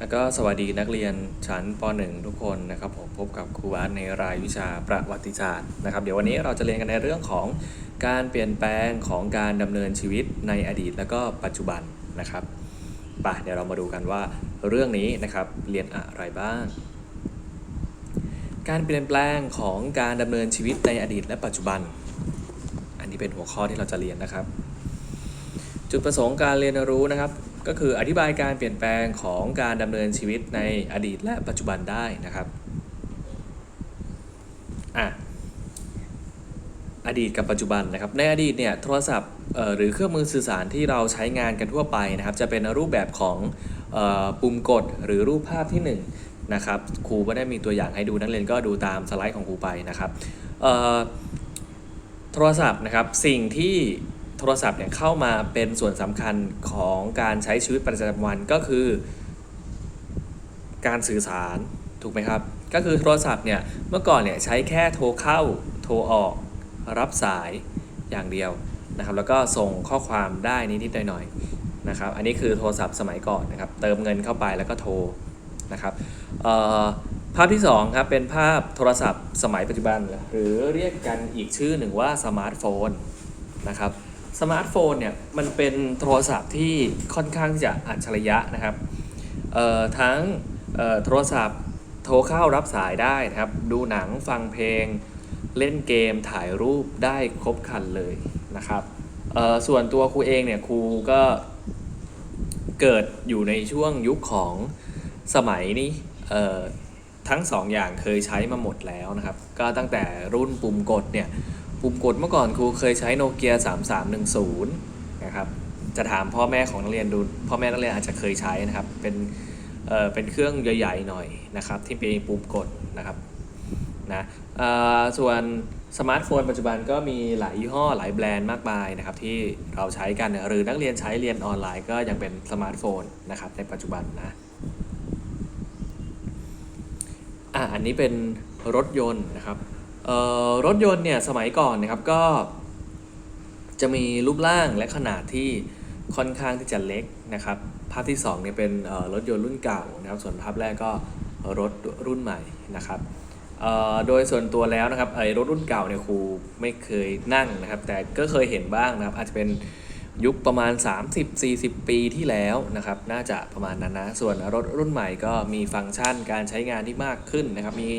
แล้วก็สวัสดีนักเรียนชั้นป .1 ทุกคนนะครับผมพบกับครูอาร์ตในรายวิชาประวัติศาสตร์นะครับ เดี๋ยววันนี้เราจะเรียนกันในเรื่องของการเปลี่ยนแปลงของการดำเนินชีวิตในอดีต แล้วก็ปัจจุบันนะครับไปเดี๋ยวเรามาดูกันว่าเรื่องนี้นะครับเรียนอะไรบ้าง การเปลี่ยนแปลงของการดำเนินชีวิตในอดีต และปัจจุบัน อันนี้เป็นหัวข้อที่เราจะเรียนนะครับ จุดประสงค์การเรียนรู้นะครับ ก็คืออธิบายการเปลี่ยนแปลงของการดำเนินชีวิตในอดีตและปัจจุบันได้นะครับอะอดีตกับปัจจุบันนะครับในอดีตเนี่ยโทรศัพท์หรือเครื่องมือสื่อสารที่เราใช้งานกันทั่วไปนะครับ จะเป็นรูปแบบของปุ่มกดหรือรูปภาพที่1นะครับครูก็ได้มีตัวอย่างให้ดูนักเรียนก็ดูตามสไลด์ของครูไปนะครับโทรศัพท์นะครับสิ่งที่ โทรศัพท์เนี่ยเข้ามาเป็นส่วนสำคัญของการใช้ชีวิตประจำวันก็คือ การสื่อสารถูกไหมครับ ก็คือโทรศัพท์เนี่ยเมื่อก่อนเนี่ยใช้แค่โทรเข้าโทรออกรับสายอย่างเดียวนะครับ แล้วก็ส่งข้อความได้นิดๆหน่อยๆนะครับ อันนี้คือโทรศัพท์สมัยก่อนนะครับ เติมเงินเข้าไปแล้วก็โทรนะครับภาพที่2ครับเป็นภาพโทรศัพท์สมัยปัจจุบัน หรือเรียกกันอีกชื่อหนึ่งว่าสมาร์ทโฟนนะครับ สมาร์ทโฟนเนี่ยมันเป็นโทรศัพท์ที่ค่อนข้างที่จะอัจฉริยะนะครับทั้งโทรศัพท์โทรเข้ารับสายได้นะครับ ดูหนังฟังเพลง เล่นเกมถ่ายรูปได้ครบครันเลยนะครับส่วนตัวครูเองเนี่ยครูก็เกิดอยู่ในช่วงยุคของสมัยนี้ทั้ง2อย่างเคยใช้มาหมดแล้วนะครับ ก็ตั้งแต่รุ่นปุ่มกดเนี่ย ปุ่มกดเมื่อก่อนครูเคยใช้โนเกีย3310 นะครับ จะถามพ่อแม่ของนักเรียนดู พ่อแม่นักเรียนอาจจะเคยใช้นะครับ เป็น เอ่อ เป็นเครื่องใหญ่ๆหน่อยนะครับ ที่เป็นปุ่มกดนะครับ นะเอ่อส่วนสมาร์ทโฟนปัจจุบันก็มีหลายยี่ห้อหลายแบรนด์มากมายนะครับที่เราใช้กันหรือนักเรียนใช้เรียนออนไลน์ก็ยังเป็นสมาร์ทโฟนนะครับในปัจจุบันนะอะอันนี้เป็นรถยนต์นะครับ รถยนต์เนี่ยสมัยก่อนนะครับก็ จะมีรูปร่างและขนาดที่ค่อนข้างที่จะเล็กนะครับ ภาพที่2เนี่ยเป็นรถยนต์รุ่นเก่านะครับ ส่วนภาพแรกก็รถรุ่นใหม่นะครับโดยส่วนตัวแล้วนะครับไอ้รถรุ่นเก่าเนี่ยครูไม่เคยนั่งนะครับ แต่ก็เคยเห็นบ้างนะครับ อาจจะเป็นยุคประมาณ 30-40 ปีที่แล้วนะครับ น่าจะประมาณนั้นนะ ส่วนรถรุ่นใหม่ก็มีฟังก์ชันการใช้งานที่มากขึ้นนะครับ มี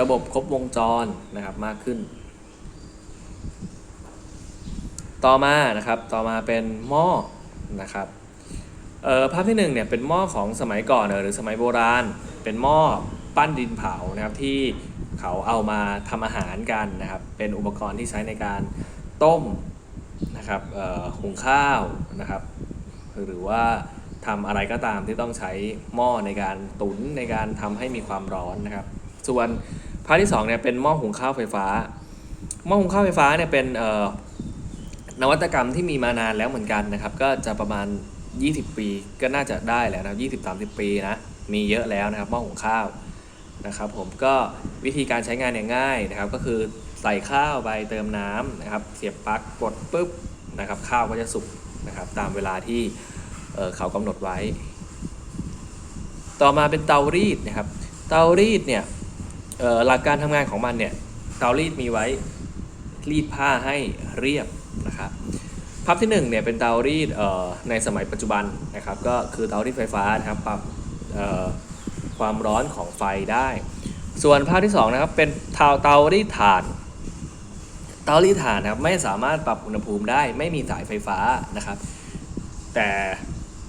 ระบบครบวงจรนะครับมากขึ้น ต่อมานะครับต่อมาเป็นหม้อนะครับภาพที่หนึ่งเนี่ยเป็นหม้อของสมัยก่อนหรือสมัยโบราณ เป็นหม้อปั้นดินเผานะครับที่เขาเอามาทำอาหารกันนะครับ เป็นอุปกรณ์ที่ใช้ในการต้มนะครับหุงข้าวนะครับ หรือว่าทำอะไรก็ตามที่ต้องใช้หม้อในการตุ๋นในการทำให้มีความร้อนนะครับ ส่วนภาพที่สองเนี่ยเป็นหม้อหุงข้าวไฟฟ้า หม้อหุงข้าวไฟฟ้าเนี่ยเป็นนวัตกรรมที่มีมานานแล้วเหมือนกันนะครับ ก็จะประมาณ 20 ปีก็น่าจะได้แล้วนะครับ20-30ปีนะมีเยอะแล้วนะครับหม้อหุงข้าวนะครับ ผมก็วิธีการใช้งานเนี่ยง่ายนะครับ ก็คือใส่ข้าวไปเติมน้ำนะครับ เสียบปลั๊กกดปุ๊บนะครับ ข้าวก็จะสุกนะครับ ตามเวลาที่เเขากำหนดไว้ ต่อมาเป็นเตารีดนะครับ เตารีดเนี่ย หลักการทำงานของมันเนี่ยเตารีดมีไว้รีดผ้าให้เรียบนะครับภาพที่หนึ่งเนี่ยเป็นเตารีดในสมัยปัจจุบันนะครับก็คือเตารีดไฟฟ้านะครับปรับความร้อนของไฟได้ ส่วนภาพที่สองนะครับเป็นเตาเตารีดถ่าน เตารีดถ่านนะครับไม่สามารถปรับอุณหภูมิได้ไม่มีสายไฟฟ้านะครับ แต่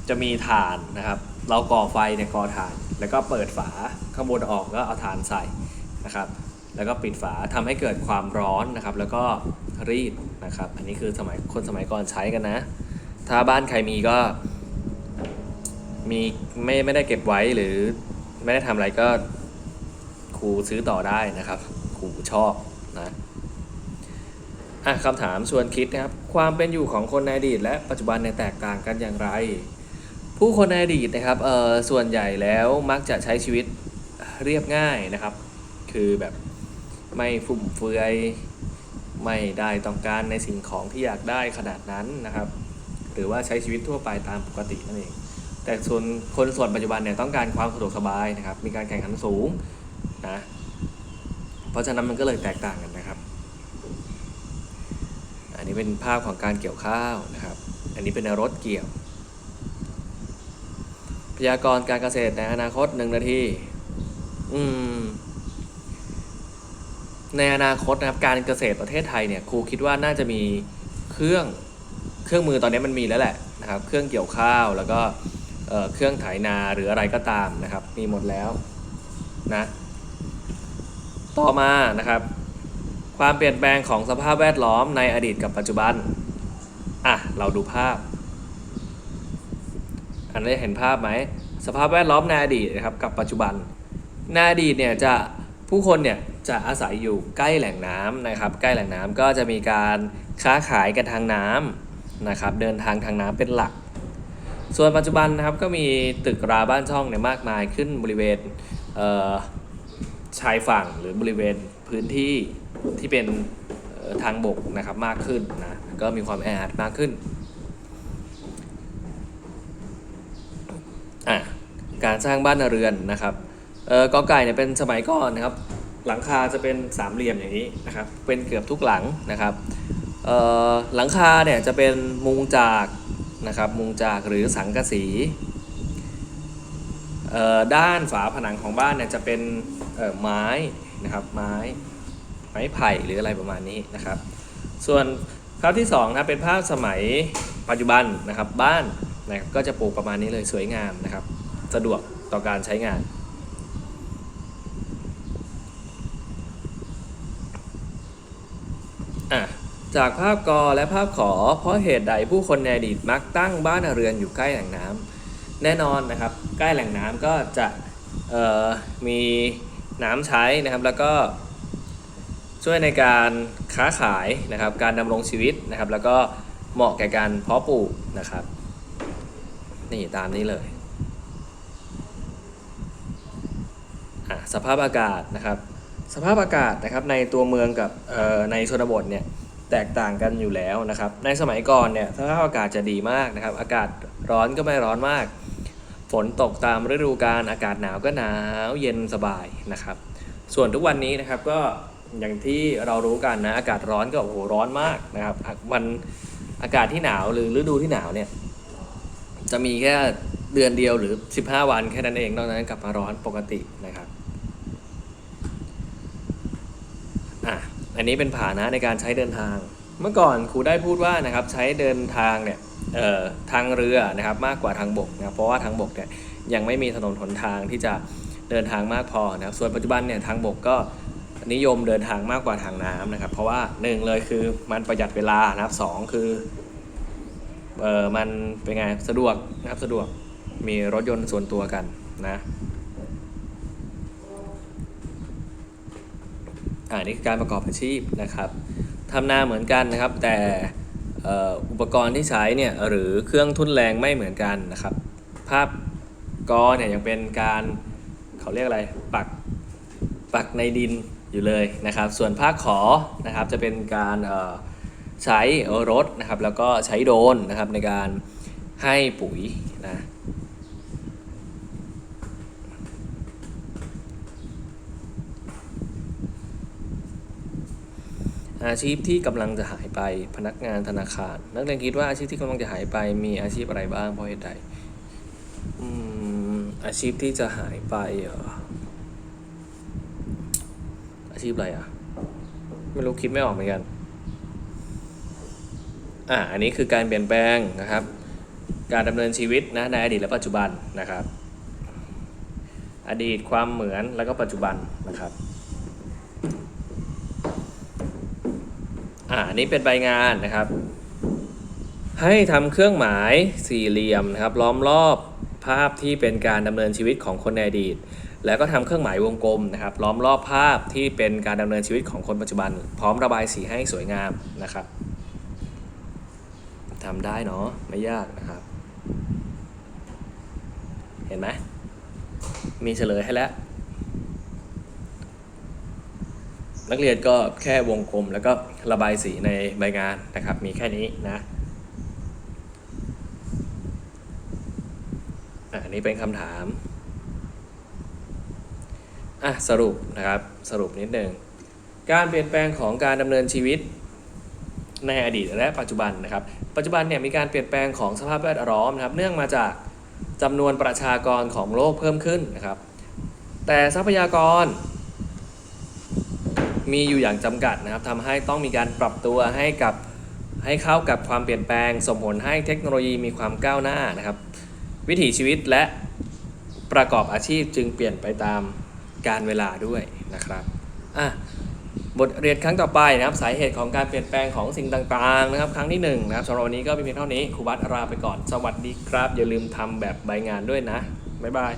จะมีถ่านนะครับ เราก่อไฟเนี่ยก่อถ่าน แล้วก็เปิดฝาข้างบนออกก็เอาถ่านใส่ นะครับแล้วก็ปิดฝาทำให้เกิดความร้อนนะครับ แล้วก็รีดนะครับ อันนี้คือสมัยคนสมัยก่อนใช้กันนะ ถ้าบ้านใครมีก็ มีไม่ไม่ได้เก็บไว้หรือไม่ได้ทำอะไรก็ครูซื้อต่อได้นะครับครูชอบนะอะคำถามชวนคิดนะครับ ความเป็นอยู่ของคนในอดีต และปัจจุบันในแตกต่างกันอย่างไร ผู้คนในอดีตนะครับเอ่อส่วนใหญ่แล้วมักจะใช้ชีวิตเรียบง่ายนะครับ คือแบบไม่ฟุ่มเฟือย ไม่ได้ต้องการในสิ่งของที่อยากได้ขนาดนั้นนะครับ หรือว่าใช้ชีวิตทั่วไปตามปกตินั่นเอง แต่ส่วนคนส่วนปัจจุบันเนี่ยต้องการความสะดวกสบายนะครับ มีการแข่งขันสูงนะ เพราะฉะนั้นมันก็เลยแตกต่างกันนะครับ อันนี้เป็นภาพของการเกี่ยวข้าวนะครับ อันนี้เป็นรถเกี่ยว พยากรณ์การเกษตรในอนาคตหนึ่งนาที อืม ในอนาคตนะครับการเกษตรประเทศไทยเนี่ยครูคิดว่าน่าจะมีเครื่องเครื่องมือตอนนี้มันมีแล้วแหละนะครับ เครื่องเกี่ยวข้าวแล้วก็เเครื่องไถนาหรืออะไรก็ตามนะครับ มีหมดแล้วนะต่อมานะครับ ความเปลี่ยนแปลงของสภาพแวดล้อมในอดีตกับปัจจุบันอะเราดูภาพ อันนี้เห็นภาพไหมสภาพแวดล้อมในอดีตนะครับกับปัจจุบันในอดีตเนี่ยจะผู้คนเนี่ย จะอาศัยอยู่ใกล้แหล่งน้ำนะครับ ใกล้แหล่งน้ำก็จะมีการค้าขายกันทางน้ำนะครับ เดินทางทางน้ำเป็นหลัก ส่วนปัจจุบันนะครับก็มีตึกราบ้านช่องเนี่ยมากมายขึ้นบริเวณเชายฝั่งหรือบริเวณพื้นที่ที่เป็นทางบกนะครับมากขึ้นนะก็มีความแออัดมากขึ้นอะการสร้างบ้านเรือนนะครับเออกอไก่เนี่ยเป็นสมัยก่อนนะครับ หลังคาจะเป็นสามเหลี่ยมอย่างนี้นะครับเป็นเกือบทุกหลังนะครับหลังคาเนี่ยจะเป็นมุงจากนะครับมุงจากหรือสังกะสีด้านฝาผนังของบ้านเนี่ยจะเป็นไม้นะครับไม้ไม้ไผ่หรืออะไรประมาณนี้นะครับ ส่วนภาพที่2นะเป็นภาพสมัยปัจจุบันนะครับบ้านนะครับก็จะปลูกประมาณนี้เลยสวยงามนะครับ สะดวกต่อการใช้งาน อะจากภาพกอและภาพขอ เพราะเหตุใดผู้คนในอดีตมักตั้งบ้านเรือนอยู่ใกล้แหล่งน้ำแน่นอนนะครับ ใกล้แหล่งน้ำก็จะมีน้ำใช้นะครับ แล้วก็ช่วยในการค้าขายนะครับ การดำรงชีวิตนะครับ แล้วก็เหมาะแก่การเพาะปลูกนะครับ นี่ตามนี้เลยอะสภาพอากาศนะครับ สภาพอากาศนะครับในตัวเมืองกับในชนบทเนี่ยแตกต่างกันอยู่แล้วนะครับ ในสมัยก่อนเนี่ยสภาพอากาศจะดีมากนะครับ อากาศร้อนก็ไม่ร้อนมาก ฝนตกตามฤดูกาลอากาศหนาวก็หนาวเย็นสบายนะครับ ส่วนทุกวันนี้นะครับก็อย่างที่เรารู้กันนะอากาศร้อนก็โอ้โหร้อนมากนะครับมันอากาศที่หนาวหรือฤดูที่หนาวเนี่ยจะมีแค่เดือนเดียวหรือ 15 วันแค่นั้นเองนอกจากนั้นกลับมาร้อนปกตินะครับ อันนี้เป็นผานะในการใช้เดินทาง เมื่อก่อนครูได้พูดว่านะครับใช้เดินทางเนี่ยทางเรือนะครับมากกว่าทางบกนะเพราะว่าทางบกเนี่ยยังไม่มีถนนหนทางที่จะเดินทางมากพอนะครับส่วนปัจจุบันเนี่ยทางบกก็นิยมเดินทางมากกว่าทางน้ำนะครับ เพราะว่าหนึ่งเลยคือมันประหยัดเวลานะครับสองคือเออมันเป็นไงสะดวกนะครับสะดวกมีรถยนต์ส่วนตัวกันนะ อ่านี่คือการประกอบอาชีพนะครับทำนาเหมือนกันนะครับ แต่อุปกรณ์ที่ใช้เนี่ยหรือเครื่องทุ่นแรงไม่เหมือนกันนะครับ ภาพกอเนี่ยยังเป็นการเขาเรียกอะไรปักปักในดินอยู่เลยนะครับ ส่วนภาคขอนะครับจะเป็นการใช้รถนะครับแล้วก็ใช้โดรนนะครับในการให้ปุ๋ยนะ อาชีพที่กำลังจะหายไปพนักงานธนาคาร นักเรียนคิดว่าอาชีพที่กำลังจะหายไปมีอาชีพอะไรบ้างเพราะเหตุใดอืมอาชีพที่จะหายไปเหรออาชีพอะไรอะ ไม่รู้คิดไม่ออกเหมือนกันอ่าอันนี้คือการเปลี่ยนแปลงนะครับ การดำเนินชีวิตนะในอดีตและปัจจุบันนะครับ อดีตความเหมือนแล้วก็ปัจจุบันนะครับ อ่าอั นนี้เป็นใบงานนะครับ ให้ทำเครื่องหมายสี่เหลี่ยมนะครับ ล้อมรอบภาพที่เป็นการดำเนินชีวิตของคนในอดีต แล้วก็ทำเครื่องหมายวงกลมนะครับ ล้อมรอบภาพที่เป็นการดำเนินชีวิตของคนปัจจุบัน พร้อมระบายสีให้สวยงามนะครับทำได้เนาะไม่ยากนะครับ เห็นไหมมีเฉลยให้แล้ว นักเรียนก็แค่วงกลมแล้วก็ระบายสีในใบงานนะครับ มีแค่นี้นะอันนี้เป็นคำถามอะสรุปนะครับสรุปนิดนึงการเปลี่ยนแปลงของการดำเนินชีวิตในอดีตและปัจจุบันนะครับ ปัจจุบันเนี่ยมีการเปลี่ยนแปลงของสภาพแวดล้อมนะครับ เนื่องมาจากจำนวนประชากรของโลกเพิ่มขึ้นนะครับ แต่ทรัพยากร มีอยู่อย่างจำกัดนะครับทำให้ต้องมีการปรับตัวให้กับให้เข้ากับความเปลี่ยนแปลงส่งผลให้เทคโนโลยีมีความก้าวหน้านะครับ วิถีชีวิตและประกอบอาชีพจึงเปลี่ยนไปตามการเวลาด้วยนะครับอะบทเรียนครั้งต่อไปนะครับสาเหตุของการเปลี่ยนแปลงของสิ่งต่างๆนะครับ ครั้งที่หนึ่งนะครับสำหรับวันนี้ก็มีเพียงเท่านี้ครูบัตลาไปก่อน สวัสดีครับ อย่าลืมทำแบบใบงานด้วยนะ บ๊ายบาย